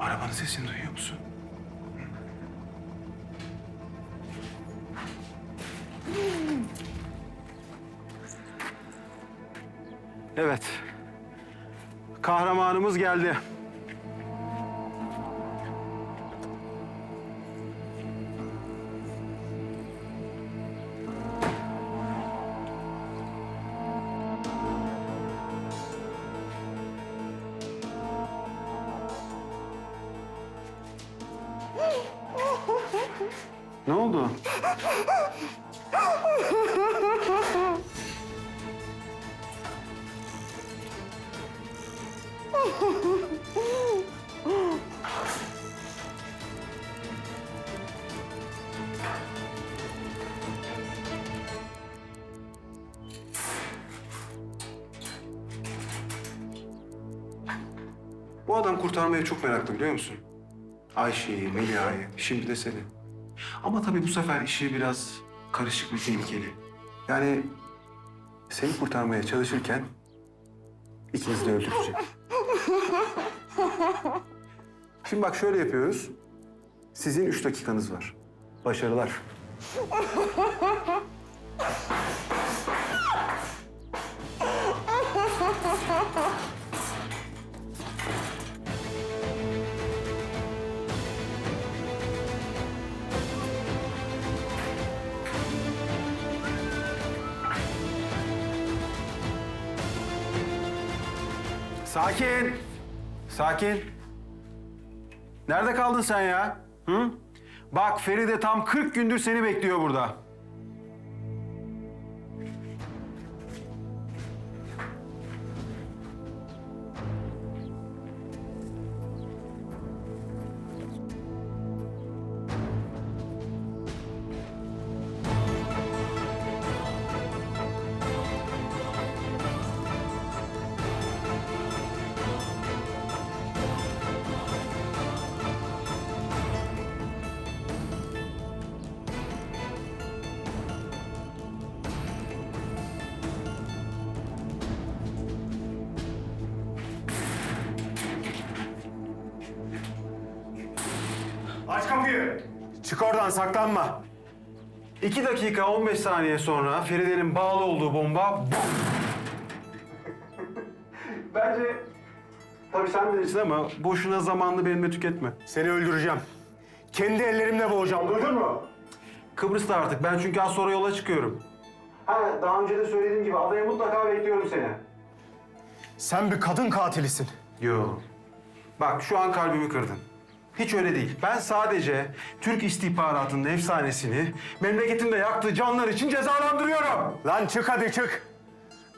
Arabanın sesini duyuyor musun? Evet. Kahramanımız geldi. Bu adam kurtarmaya çok meraklı biliyor musun? Ayşe'yi, Melia'yı, şimdi de seni. Ama tabii bu sefer işi biraz karışık ve tehlikeli. Yani seni kurtarmaya çalışırken ikinizi de öldürecek. Şimdi bak şöyle yapıyoruz. Sizin üç dakikanız var. Başarılar. Sakin. Sakin. Nerede kaldın sen ya? Hı? Bak Feride tam 40 gündür seni bekliyor burada. Kapıyı. Çık oradan saklanma. İki dakika 15 saniye sonra Feride'nin bağlı olduğu bomba... Bence... Tabii sen bilirsin ama boşuna zamanını benimle tüketme. Seni öldüreceğim. Kendi ellerimle boğacağım. Duydun mu? Kıbrıs'ta artık. Ben çünkü az sonra yola çıkıyorum. Ha, daha önce de söylediğim gibi adaya mutlaka bekliyorum seni. Sen bir kadın katilisin. Yo. Bak şu an kalbimi kırdın. Hiç öyle değil. Ben sadece Türk istihbaratının efsanesini memleketimde yaktığı canlar için cezalandırıyorum. Lan çık hadi çık.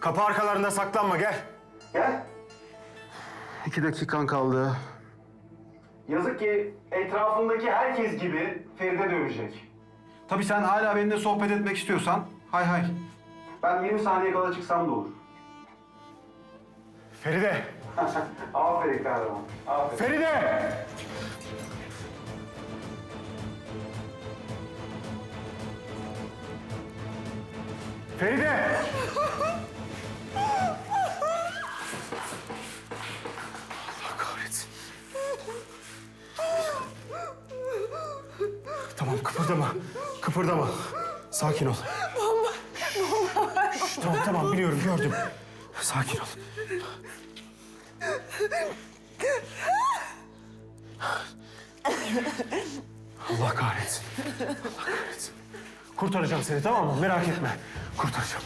Kapı arkalarında saklanma gel. Gel. İki dakikan kaldı. Yazık ki etrafındaki herkes gibi Feride dövecek. Tabii sen hala benimle sohbet etmek istiyorsan hay hay. Ben 20 saniye kala çıksam da olur. Feride. Aferin kahraman. Aferin. Feride! Feride! Allah kahretsin. Tamam kıpırdama. Kıpırdama. Sakin ol. Şş, tamam tamam biliyorum gördüm. Sakin ol. Allah kahretsin. Allah kahretsin. Kurtaracağım seni tamam mı? Merak etme. Kurtaracağım.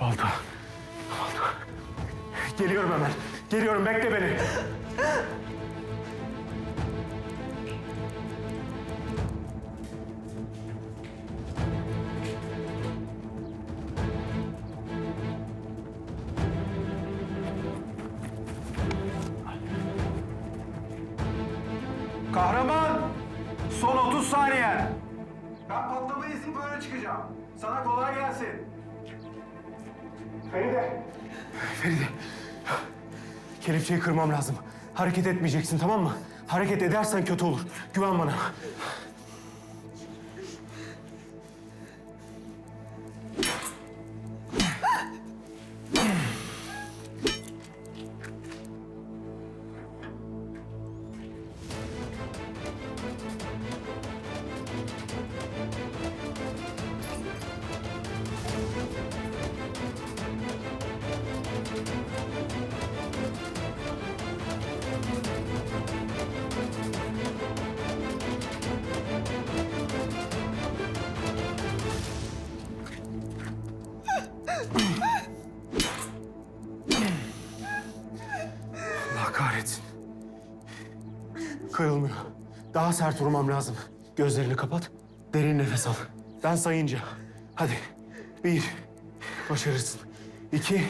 Balta. Balta. Geliyorum hemen. Geliyorum bekle beni. Kahraman! Son 30 saniye. Ben patlamayı izleyip böyle çıkacağım. Sana kolay gelsin. Feride. Feride. Kelepçeyi kırmam lazım. Hareket etmeyeceksin tamam mı? Hareket edersen kötü olur. Güven bana. Kırılmıyor. Daha sert vurmam lazım. Gözlerini kapat. Derin nefes al. Ben sayınca. Hadi. Bir. Başarırsın. İki.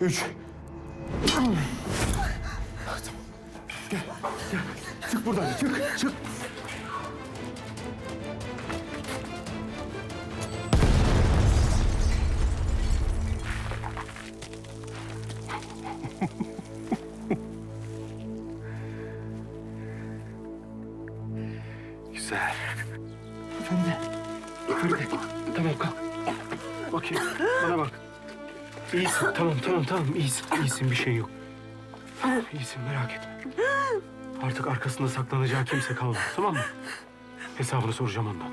Üç. Tamam. Gel. Gel. Çık buradan. Çık. Çık. Güzel. Feride. Feride. Tamam kalk. Bakayım. Bana bak. İyisin. Tamam tamam tamam. İyisin. İyisin bir şey yok. İyisin merak etme. Artık arkasında saklanacağı kimse kalmadı. Tamam mı? Hesabını soracağım ondan.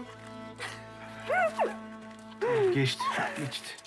Tamam geçti. Geçti.